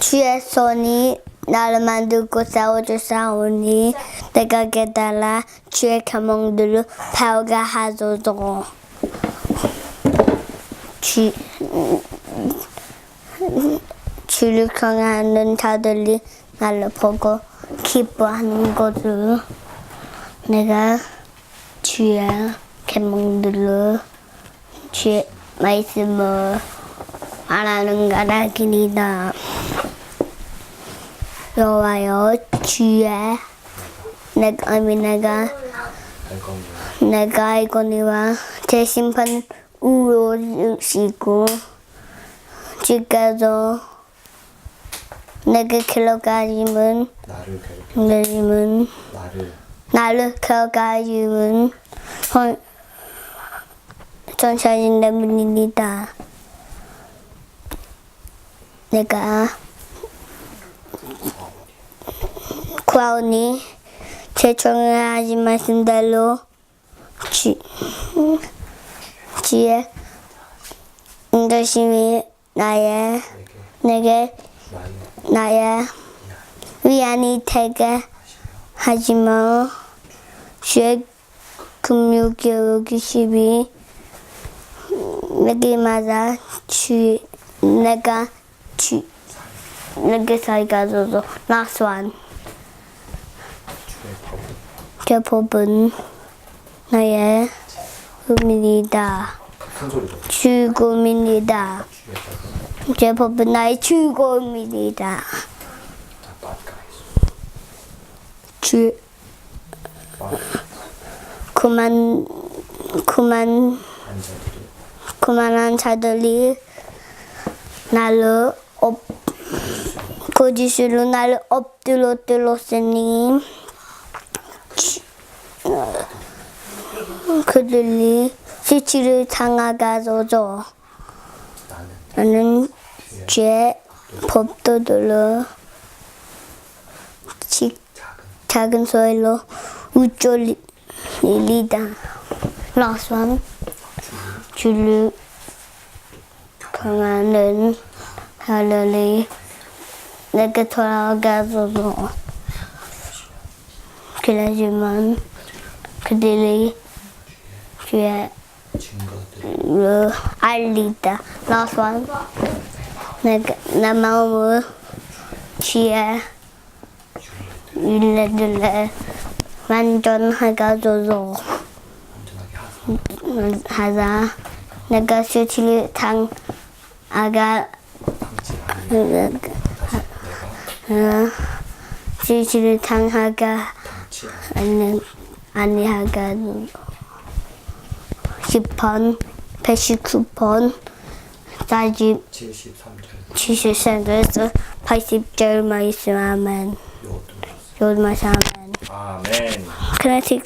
주의 손이 나를 만들고 싸워줄 싸우니 내가 깨달아 주의 계명들을 배우게 하소서. 주, 주를 경외하는 자들이 나를 보고 기뻐하는 것을 내가 주의 계명들을 주의 말씀을 말하는 가라기니다 여호와여 주의 내가 아미 내가 내가 알거니와 제 심판 우로시고 주께서 내게 길러가짐은 내짐은 나를 길러가짐은 전샤진 때문입니다. 내가 구하오니 제 정하지 말씀대로 주, 주의 인도심이 나의 내게 나의 위안이 되게 하지만 주의 금융교육십이 내게마다 주 내가 주 내게 살가서서. 낙수한 주의 법을 제 법은 나의 의미이다. 큰 소리로 죽음이다. 주의 법을 제 법은 나의 죽음이다. 다 빠까이 주빠 그만 그만 그만한 자들이 나를 엎 거짓으로 나를 엎드려 들었으니 주- 그들이 수치를 당하가서죠 나는 죄 법도들로 지- 작은 소리로 우쭐리다. 라스완 주를 강하는 하늘이 내게 돌아가서도 그러지만 그들이 주의 증거들을 알리다 라스완 내가 내 마음을 주의 율례들에 완전하가서도 온전하게 하사 하자 내가 수치를 당하가 당치 않는 어, 수치를 당하가 당치 않는 아니 아니하가 10번 119번 40 73절 70에서 80절 말씀 아멘 요것도 들었어요 요말 아멘 아멘 크래틱